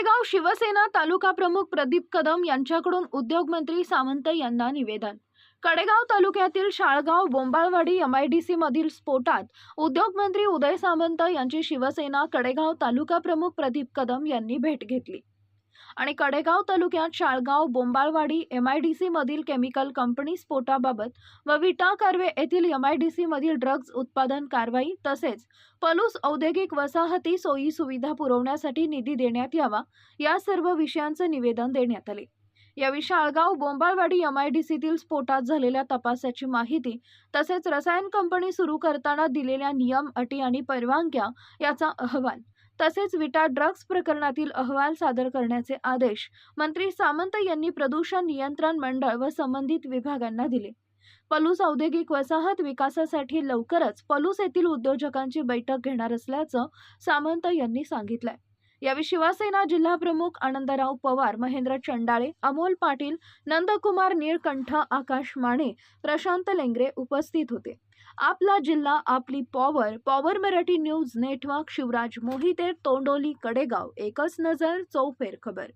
कडेगाव शिवसेना तालुका प्रमुख प्रदीप कदम यांच्याकडून उद्योगमंत्री सामंत यांना निवेदन. कडेगाव तालुक्यातील Shalgaon Bombalwadi M I D मधील स्फोटात उद्योगमंत्री उदय सामंत यांची शिवसेना कडेगाव तालुका प्रमुख प्रदीप कदम यांनी भेट घेतली. आणि कडेगाव तालुक्यात शाळगाव बोंबाळवाडी एम एमआयडीसी मधील केमिकल कंपनी स्फोटाबाबत व विटा कर्वे येथील एम एमआयडीसी मधील ड्रग्ज उत्पादन कारवाई तसेच पलूस औद्योगिक वसाहती सोयी सुविधा पुरवण्यासाठी निधी देण्यात यावा या सर्व विषयांचं निवेदन देण्यात आले. यावेळी शाळगाव बोंबाळवाडी एमआयडीसीतील स्फोटात झालेल्या तपासाची माहिती तसेच रसायन कंपनी सुरू करताना दिलेल्या नियम अटी आणि परवानग्या याचा अहवाल तसेच विटा ड्रग्ज प्रकरणातील अहवाल सादर करण्याचे आदेश मंत्री सामंत यांनी प्रदूषण नियंत्रण मंडळ व संबंधित विभागांना दिले. पलूस औद्योगिक वसाहत विकासासाठी लवकरच पलूस येथील उद्योजकांची बैठक घेणार असल्याचं सामंत यांनी सांगितलंय. यावेळी शिवसेना जिल्हा प्रमुख आनंदराव पवार महेंद्र चंडाळे अमोल पाटील नंदकुमार निळकंठ आकाश माने प्रशांत लेंगरे उपस्थित होते. आपला जिल्हा आपली power power Marathi news network Shivraj Mohite Tondoli Kadegaon एकच नजर चौफेर खबर.